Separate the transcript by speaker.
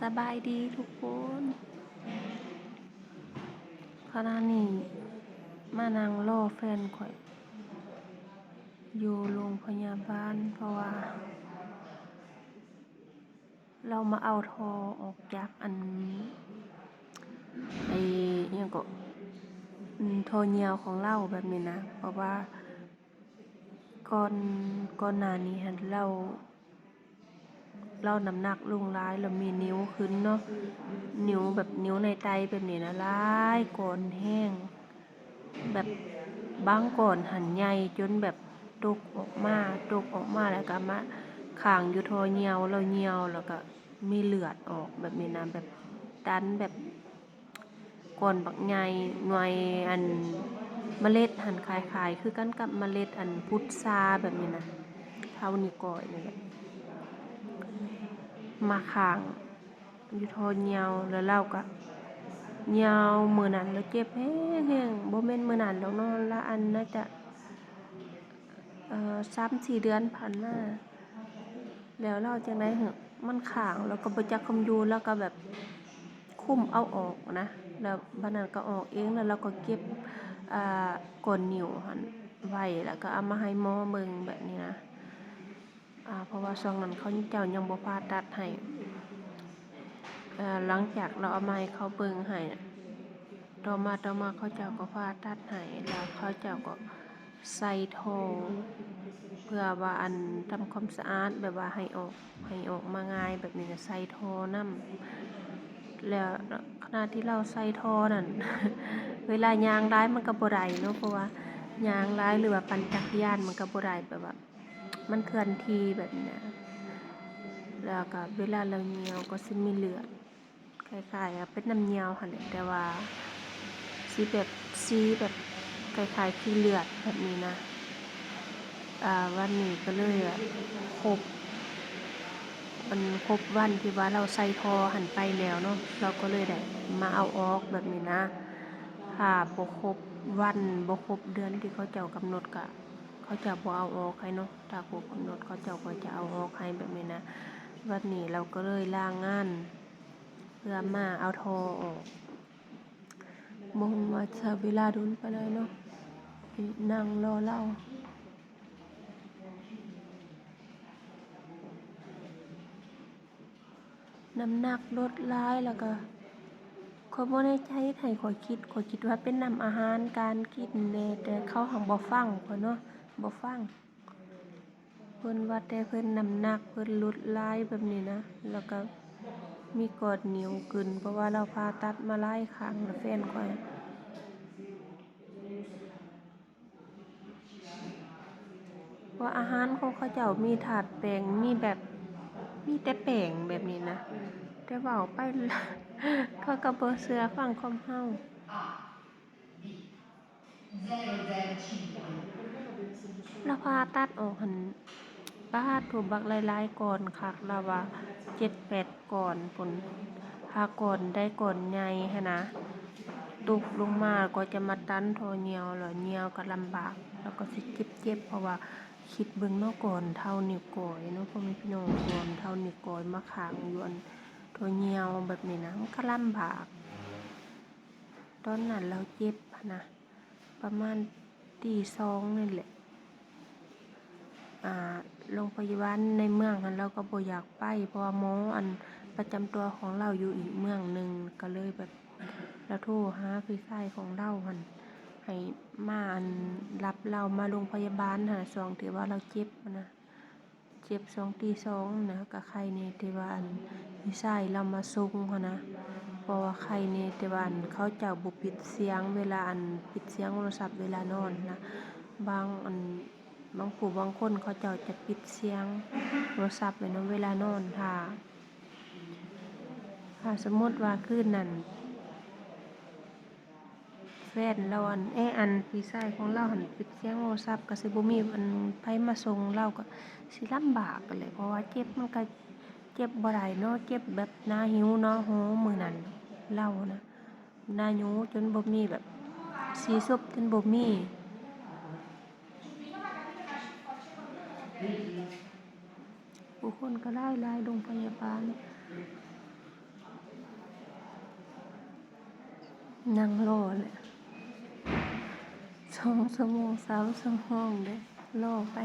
Speaker 1: สบายดีทุกคนขณะนี้มานั่งรอแฟนข่อย อยู่โรงพยาบาลเพราะว่า เรามาเอาทอออกจากอันไอ้ยังก็ทอเนียวของเราแบบนี้นะ เพราะว่าก่อนก่อนหน้านี้หั้นเรา เราน้ำหนักลงหลายแล้วมีนิ้วขึ้นเนาะนิ้วแบบนิ้วในไตแบบนี้นะหลายก่อนแห้ง แบบบางก่อนหันใหญ่จนแบบตกออกมาตกออกมาแล้วก็มาขางอยู่ทอเหี่ยวแล้วเหี่ยวแล้วก็มีเลือดออกแบบนี้นะแบบตันแบบก่อนบักใหญ่หน่วยอันเมล็ดหันคล้ายๆ คือกันกับเมล็ดอันพุทราแบบนี้นะเท่านี้ก้อยนี่แหละ มาข้างอยู่ทอเหี่ยวแล้วเราก็เหี่ยวมือนั้นแล้วเจ็บแฮงๆบ่แม่นมือนั้นดอกเนาะละอันน่าจะเอ่อ3-4เดือนผ่านมาแล้วเราจั่งใดฮึมันข้างแล้วก็บ่จักคำอยู่แล้วก็แบบคุ้มเอาออกนะ แล้วบัดนั้นก็ออกเองแล้วเราก็เก็บอ่าก้นนิ้วหันไว้แล้วก็เอามาให้หมอเบิ่งแบบนี้นะ เพราะว่าช่วงนั้นเขาเจ้ายังบ่ผ่าตัดให้หลังจากเราเอาไม้เขาเบิ่งให้ต่อมาต่อมาเขาเจ้าก็ผ่าตัดให้แล้วเขาเจ้าก็ใส่ท่อเพื่อว่าอันทำความสะอาดแบบว่าให้ออกให้ออกมาง่ายแบบนี้ใส่ทอนำแล้วขณะที่เราใส่ทอนั่นเวลายางหลายมันก็บ่ได้เนาะเพราะว่ายางหลายหรือว่าปั่นจักรยานมันก็บ่ได้แบบว่า มันเคลื่อนที่แบบนี้นะแล้วก็เวลาเราเหนียวก็สิมีเลือดคล้ายๆกับเป็นน้ำเหนียวหั่นะแต่ว่าสีแบบสีแบบคล้ายๆขี้เลือดแบบนี้นะอ่าวันนี้ก็เลยครบมันครบวันที่ว่าเราใส่ทอหันไปแล้วเนาะเราก็เลยได้มาเอาออกแบบนี้นะถ้าบ่ครบวันบ่ครบเดือนที่เขาเจ้ากำหนดก็ เขาจ้าบ่เอาออกให้เนาะถ้าครบกำหนดเขาเจ้าก็จะเอาออกให้แบบนี้นะวันนี้เราก็เลยลางงานเพื่อมาเอาทอออกบ่ฮู้ว่าใช้เวลาโดนไปานใดเนาะนั่งรอเล่าน้ำหนักลดหลายแล้วก็ขอยบ่แน่ใจให้ขอยคิดขอยคิดว่าเป็นนำอาหารการกินแหน่แต่เขาหั้นบ่ฟังข้อเนาะ บ่ฟังเพิ่นว่าแต่เพิ่นน้ำหนักเพิ่นลดลายแบบนี้นะ แล้วก็มีก้อนนิ้วขึ้นเพราะว่าเราผ่าตัดมาหลายครั้งแล้วแฟนข้อยเพราอาหารของเขาเจ้ามีธาตุแป้งมีแบบมีแต่แป้งแบบนี้นะแต่เว้าไปเขาก็บ่เชื่อฟังความเรา เราผ่าตัดออกหันป๊าดโถบักหลายๆก้อนคักเราว่า7-8ก้อนพู้นถ้าก้อนใดก้อนใหญ่หั้นะตกลงมากว่าจะมาตันทอเหี่ยวแล้วเหี่ยวก็ลำบาก แล้วก็สิเจ็บๆเพราะว่าคิดเบิ่งเนาะก้อนเท่านิ้วก้อยเนาะพ่อแม่พี่น้องก้อนเท่านิ้วก้อยมาขางอยู่อันทอเหี่ยวแบบนี้นะมันก็ลำบาก ตอนนั้นเราเจ็บนะประมาณตีสองนี่แหละ โรงพยาบาลในเมืองหั้นเราก็บ่อยากไป เพราะว่าหมออันประจำตัวของเราอยู่อีกเมืองหนึ่งก็เลยแบบเราโทรหาพี่ชายของเราหั้นให้มาอันรับเรามาโรงพยาบาลหั้นช่วงที่ว่าเราเจ็บนะเจ็บช่วงตีสองนะก็ไข้แหน่ที่ว่าอันพี่ชายเรามาส่งหั้นนะเพราะว่าไข้แหน่แต่ว่าอันเขาเจ้าบ่ปิดเสียงเวลาอันปิดเสียงโทรศัพท์เวลานอนนะบางอัน บางผู้บางคนเขาเจ้าจะปิดเสียงโทรศัพท์ไว้เนาะเวลานอนถ้าถ้าสมมติว่าคืนนั้นแฟนเราอันเออันพี่ชายของเราหันปิดเสียงโทรศัพท์ก็สิบ่มีอันไผมาส่งเราก็สิลำบากไปเลยเพราะว่าเจ็บมันก็เจ็บบ่ได้เนาะเจ็บแบบหน้าหิวเนาะโอ้โฮมื้อนั้นเรานะหน้าหิวจนบ่มีแบบสิซบจนบ่มี บุคคลก็ได้ลายโรงพยาบาลนั่งรอเลยสองชั่วโมงสามชั่วโมงเลยรอไป